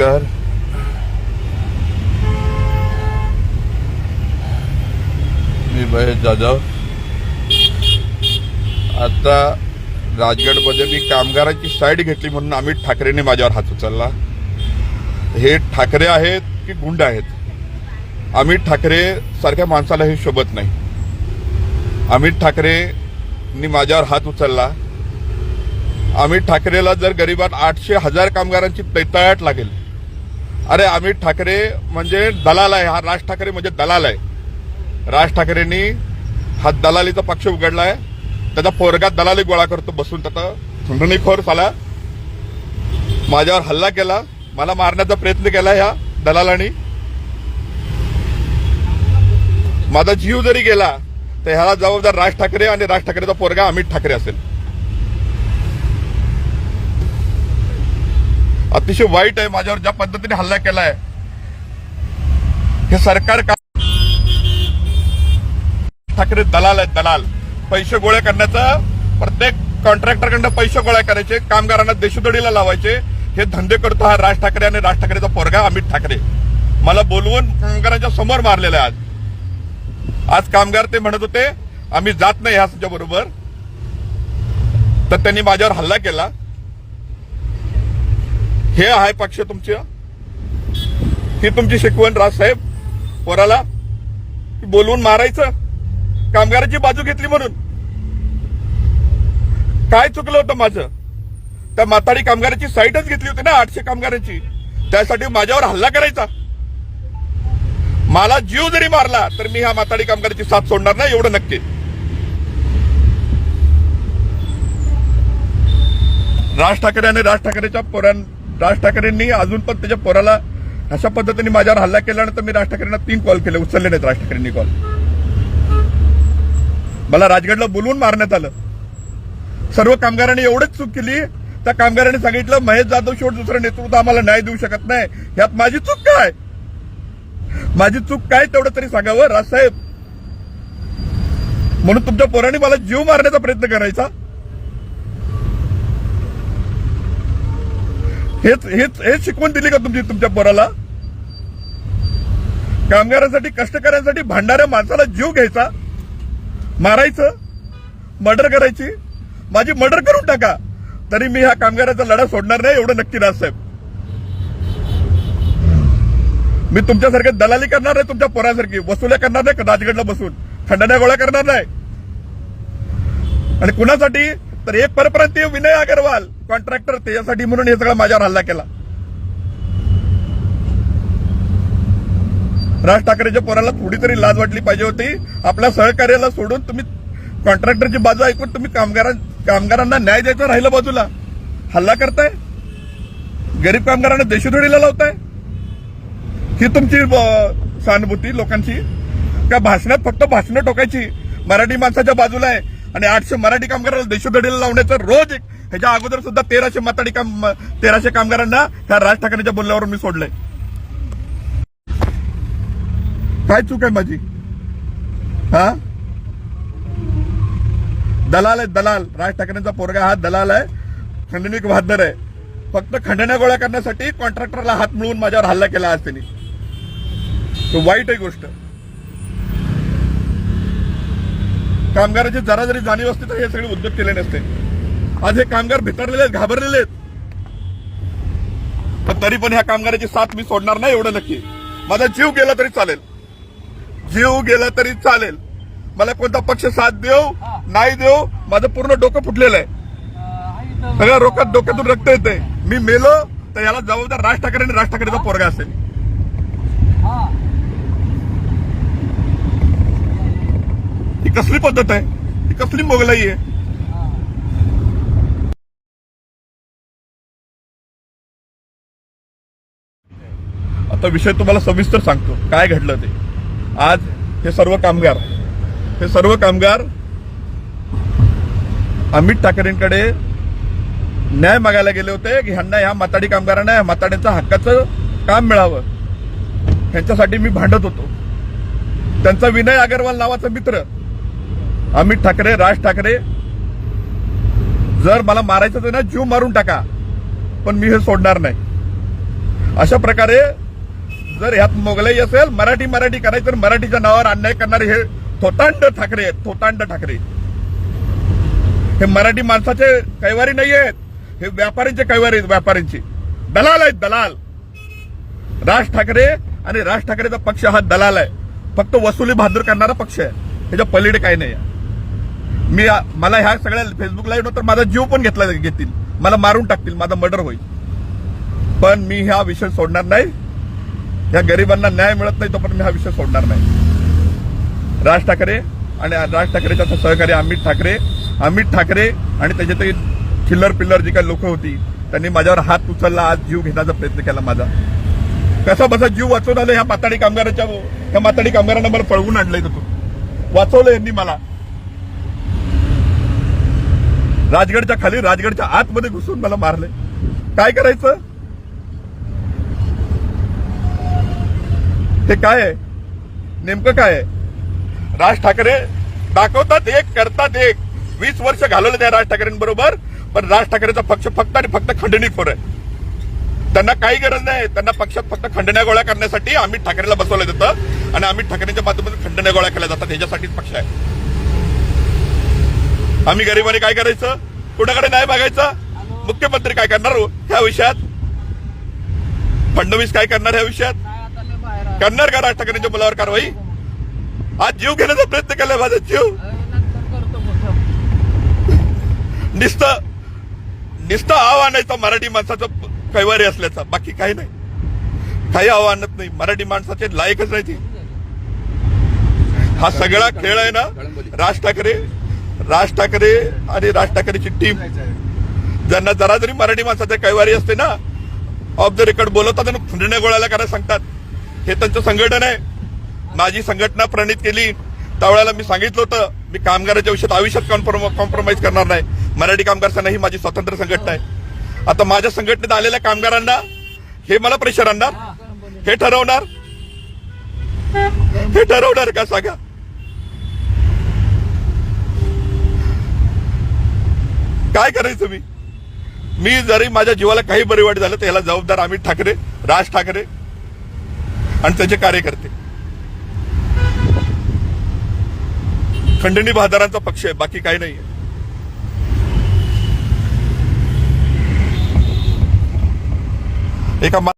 नमस्कार. मी महेश जाधव. आता राजगडमध्ये मी कामगारांची साईड घेतली म्हणून अमित ठाकरेंनी माझ्यावर हात उचलला. हे ठाकरे आहेत की गुंड आहेत? अमित ठाकरे सारख्या माणसाला हे शोभत नाही. अमित ठाकरेंनी माझ्यावर हात उचलला. अमित ठाकरेला जर गरिबात आठशे हजार कामगारांची पैताळाट लागेल अरे अमित ठाकरे म्हणजे दलाल आहे. हा राज ठाकरे म्हणजे दलाल आहे. राज ठाकरेंनी हा दलालीचा पक्ष उघडलाय. त्याचा पोरगा दलाली गोळा करतो बसून. त्याचा खंडणीखोर झाला माझ्यावर हल्ला केला. मला मारण्याचा प्रयत्न केला ह्या दलालांनी. माझा जीव जरी गेला तर ह्याला जबाबदार राज ठाकरे आणि राज ठाकरेचा पोरगा अमित ठाकरे असेल. अतिशय वाईट आहे माझ्यावर ज्या पद्धतीने हल्ला केलाय. हे सरकार का ठाकरे दलाल आहेत दलाल. पैसे गोळा करण्याचा प्रत्येक कॉन्ट्रॅक्टरकडनं पैसे गोळा करायचे कामगारांना देशोदडीला लावायचे. हे धंदे करतो हा राज ठाकरे आणि राज ठाकरेचा पोरगा अमित ठाकरे. मला बोलवून कामगारांच्या समोर मारलेलं आहे आज. आज कामगार ते म्हणत होते आम्ही जात नाही ह्याच्या बरोबर तर त्यांनी माझ्यावर हल्ला केला. हे आहे पक्ष तुमच्या ही तुमची शिकवण राजसाहेब पोराला. बोलवून मारायचं. कामगाराची बाजू घेतली म्हणून. काय चुकलं होतं माझं? त्या माताडी कामगाराची साईटच घेतली होती ना आठशे कामगारांची. त्यासाठी माझ्यावर हल्ला करायचा. मला जीव जरी मारला तर मी ह्या माताडी कामगाराची साथ सोडणार नाही एवढं नक्की. राज ठाकरे आणि राज ठाकरेच्या पोरां राज ठाकरेंनी अजून पण त्याच्या पोराला अशा पद्धतीने माझ्यावर हल्ला केल्यानंतर मी राज ठाकरेंना तीन कॉल केले उचलले नाहीत राज ठाकरेंनी कॉल मला राजगडला बोलवून मारण्यात आलं. सर्व कामगारांनी एवढंच चूक केली त्या कामगारांनी सांगितलं महेश जाधव शेवट दुसरं नेतृत्व आम्हाला न्याय देऊ शकत नाही. यात माझी चूक काय? माझी चूक काय तेवढं तरी सांगावं? राजसाहेब म्हणून तुमच्या पोरांनी मला जीव मारण्याचा प्रयत्न करायचा. हेच हेच हेच शिकवण दिली का तुमची तुमच्या पोराला? कामगारांसाठी कष्टकऱ्यांसाठी भांडणाऱ्या माणसाला जीव घ्यायचा? मारायचं? मर्डर करायची? माझी मर्डर करून टाका. तरी मी ह्या कामगाराचा लढा सोडणार नाही एवढं नक्की राजसाहेब मी तुमच्यासारखे दलाली करणार नाही तुमच्या पोरासारखी. वसुल्या करणार नाही राजगडला बसून. खंडण्या गोळ्या करणार नाही. आणि कुणासाठी? तर एक परप्रांतीय विनय अगरवाल कॉन्ट्रॅक्टर त्याच्यासाठी म्हणून हे सगळं माझ्यावर हल्ला केला. राज ठाकरेच्या पोराला थोडी तरी लाज वाटली पाहिजे होती. आपल्या सहकार्याला सोडून तुम्ही कॉन्ट्रॅक्टरची बाजू ऐकून तुम्ही कामगारां कामगारांना न्याय द्यायचा राहिलं बाजूला. हल्ला करताय? गरीब कामगारांना देशोधडीला लावताय? ही तुमची सहानुभूती लोकांची? का भाषणात फक्त भाषणं टोकायची? मराठी माणसाच्या बाजूला आहे. आणि आठशे मराठी कामगारांना देशोधडीला लावण्याचं रोज एक. ह्याच्या अगोदर सुद्धा तेराशे माताडी काम तेराशे कामगारांना ह्या राज ठाकरेंच्या बोलण्यावर मी सोडलंय. काय चूक आहे माझी? हा? दलाल आहे दलाल. राज ठाकरेंचा पोरगा हा दलाल आहे. खंडणीक बहादर आहे. फक्त खंडण्या गोळा करण्यासाठी कॉन्ट्रॅक्टरला हात मिळवून माझ्यावर हल्ला केला आज त्यांनी. वाईट आहे गोष्ट. कामगाराची जरा जरी जाणीव असते तर हे सगळे उद्योग केले नसते. आज हे कामगार भितरलेले आहेत घाबरलेले आहेत. पण तरी पण ह्या कामगाराची साथ मी सोडणार नाही एवढं नक्की. माझा जीव गेला तरी चालेल. जीव गेला तरी चालेल. मला कोणता पक्ष साथ देऊ नाही देऊ माझं पूर्ण डोकं फुटलेलं आहे. सगळ्या रोकात डोक्यातून रक्त येते मी मेलो तर याला जबाबदार राज ठाकरे आणि राज ठाकरेचा पोरगा असेल. ही कसली पद्धत आहे? ही कसली मोगलाई आहे? आता विषय तुम्हाला सविस्तर सांगतो. काय घडलं ते? आज हे सर्व कामगार हे सर्व कामगार अमित ठाकरेंकडे न्याय मागायला गेले होते की ह्यांना ह्या माताडी कामगारांना ह्या माताड्यांच्या हक्काचं काम मिळावं. ह्यांच्यासाठी मी भांडत होतो. त्यांचा विनय अगरवाल नावाचा मित्र अमित ठाकरे राज ठाकरे जर मला मारायचं तर ना जीव मारून टाका. पण मी हे सोडणार नाही. अशा प्रकारे जर ह्यात मोगलाई असेल मराठी मराठी करायचं तर मराठीच्या नावावर अन्याय करणारे हे थोतांड ठाकरे आहेत थोतांड ठाकरे. हे मराठी माणसाचे कैवारी नाही आहेत हे व्यापाऱ्यांचे कैवारी आहेत व्यापाऱ्यांचे. दलाल आहेत दलाल. राज ठाकरे आणि राज ठाकरेचा पक्ष हा दलाल आहे. फक्त वसुली बहादूर करणारा पक्ष आहे. त्याच्या पलीकडे काही नाही आहे. मी मला ह्या सगळ्या फेसबुक लाईव्ह तर माझा जीव पण घेतला घेतील. मला मारून टाकतील. माझा मर्डर होईल. पण मी हा विषय सोडणार नाही. या गरिबांना न्याय मिळत नाही तोपर्यंत मी हा विषय सोडणार नाही. राज ठाकरे आणि राज ठाकरेचा सहकारी अमित ठाकरे अमित ठाकरे आणि त्याचे ते खिल्लर पिल्लर जी काही लोक होती त्यांनी माझ्यावर हात उचलला. आज जीव घेण्याचा प्रयत्न केला माझा. कसा बसा जीव वाचवून आलं ह्या माताडी कामगाराच्या ह्या माताडी कामगारांना मला पळवून आणलंय तो वाचवलं यांनी मला. राजगडच्या खाली राजगडच्या आतमध्ये घुसून मला मारले. काय करायचं? हे काय आहे? नेमकं काय आहे? राज ठाकरे दाखवतात एक करतात एक. वीस वर्ष घालवलं त्या राज ठाकरेंबरोबर पण राज ठाकरेचा पक्ष फक्त आणि फक्त खंडणीखोर आहे. त्यांना काही गरज नाही. त्यांना पक्षात फक्त खंडण्या गोळ्या करण्यासाठी अमित ठाकरेला बसवलं जातं आणि अमित ठाकरेंच्या माध्यमातून खंडण्या गोळ्या केल्या जातात. ह्याच्यासाठीच पक्ष आहे. आम्ही गरिबाने काय करायचं? कुणाकडे नाही बघायचं मुख्यमंत्री काय करणार हो? ह्या विषयात? फडणवीस काय करणार ह्या विषयात? करणार का राज ठाकरेंच्या मुलावर कारवाई? आज जीव घेण्याचा प्रयत्न केलाय माझा जीव. निस्त निस्त आव्हानायचा मराठी माणसाचं कैवारी असल्याचा. बाकी काही नाही. काही आव्हानच नाही. मराठी माणसाचे लायकच नाही ती. हा सगळा खेळ आहे ना राज ठाकरे राज ठाकरे आणि राज ठाकरेची टीम ज्यांना जरा जरी मराठी माणसाच्या कैवारी असते ना ऑफ द रेकॉर्ड बोलवतात आणि खंडण्या गोळ्याला करायला सांगतात. हे त्यांचं संघटन आहे. माझी संघटना प्रणित केली. त्यावेळेला मी सांगितलं होतं मी कामगाराच्या विषयात आयुष्यात कॉम्प्रोमाइज करणार नाही. मराठी कामगार संघ ही माझी स्वतंत्र संघटना आहे. आता माझ्या संघटनेत आलेल्या कामगारांना हे मला प्रेशर आणणार? हे ठरवणार? हे ठरवणार का सांगा? काय करायचं मी? मी जरी माझ्या जीवाला काही बरे वाईट झालं तर याला जबाबदार अमित ठाकरे राज ठाकरे आणि त्याचे कार्यकर्ते. खंडणी बहादारांचा पक्ष आहे बाकी काही नाही एका मा-